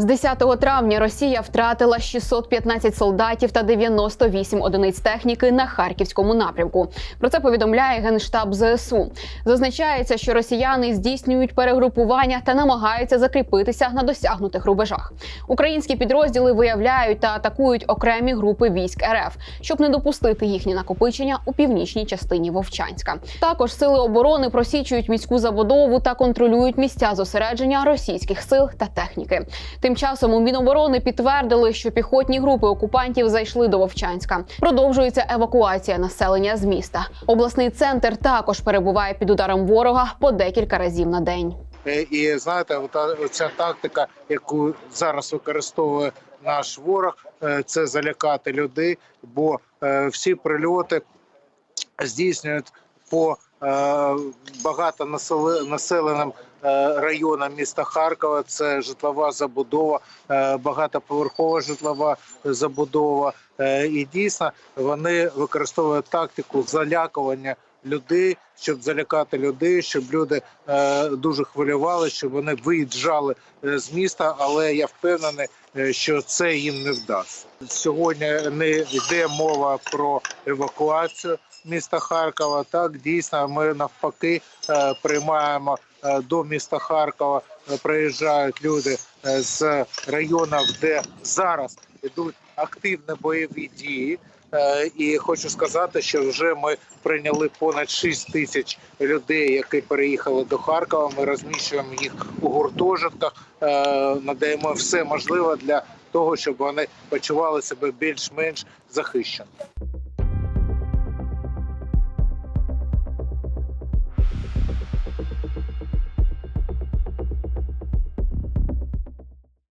З 10 травня Росія втратила 615 солдатів та 98 одиниць техніки на харківському напрямку. Про це повідомляє генштаб ЗСУ. Зазначається, що росіяни здійснюють перегрупування та намагаються закріпитися на досягнутих рубежах. Українські підрозділи виявляють та атакують окремі групи військ РФ, щоб не допустити їхнє накопичення у північній частині Вовчанська. Також сили оборони просічують міську забудову та контролюють місця зосередження російських сил та техніки. Тим часом у Міноборони підтвердили, що піхотні групи окупантів зайшли до Вовчанська. Продовжується евакуація населення з міста. Обласний центр також перебуває під ударом ворога по декілька разів на день. Е, І знаєте, оця тактика, яку зараз використовує наш ворог, е, це залякати людей, бо е, всі прильоти здійснюють по е, багатонаселеним е, районам міста Харкова. Це житлова забудова, е, багатоповерхова житлова забудова. І дійсно вони використовують тактику залякування людей, щоб залякати людей, щоб люди е, дуже хвилювали, щоб вони виїжджали е, з міста. Але я впевнений, е, що це їм не вдасться. Сьогодні не йде мова про евакуацію міста Харкова. Так дійсно, ми навпаки е, приймаємо е, до міста Харкова. Приїжджають люди з районів, де зараз ідуть активні бойові дії. Е, І хочу сказати, що вже ми прийняли понад 6 тисяч людей, які переїхали до Харкова. Ми розміщуємо їх у гуртожитках, е, надаємо все можливе для того, щоб вони почували себе більш-менш захищено.